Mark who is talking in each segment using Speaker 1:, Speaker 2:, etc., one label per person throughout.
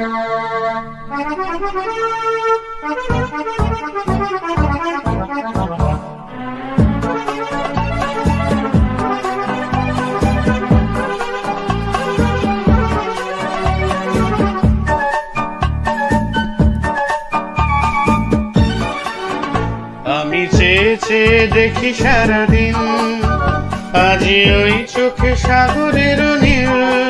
Speaker 1: আমি চেয়ে চেয়ে দেখি সারাদিন আজি ওই চোখে সাগরের নীল।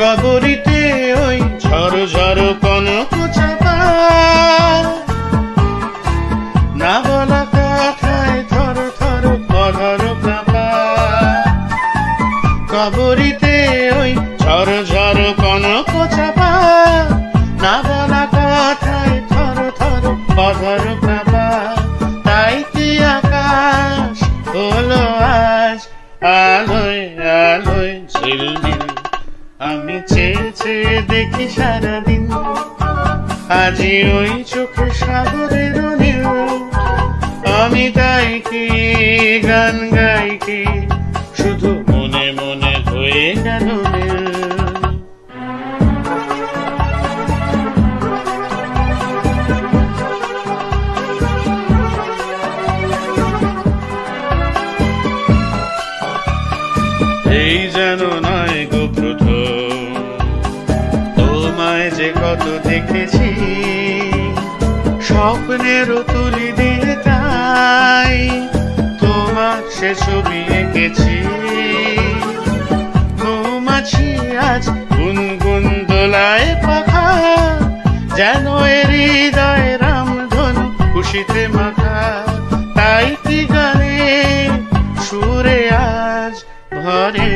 Speaker 1: কবরিতে ওই ঝড় ঝড় কনক না থর কবরিতে ওই ঝড় ঝড় না বলা কথায় থর থর অধর কাপা। তাই কি আকাশ হলো আজ, আলোয় আলোয় ঝিলমিল। আমি চেয়ে চেয়ে দেখি সারাদিন। আজি ওই চোখে সাগরের নীল। আমি তাই কি গান গাই কি? শুধু মনে মনে হয়ে গেল এই যেন নয় কত দেখেছি, স্বপ্নের তুলি দিয়ে তাই তোমার সে ছবি এঁকেছি। মৌমাছি আজ গুনগুন দোলায় পাখা, যেন এ হৃদয় রামধনু খুশিতে মাখা। তাই কি গানে সুরে আজ ঋণিকে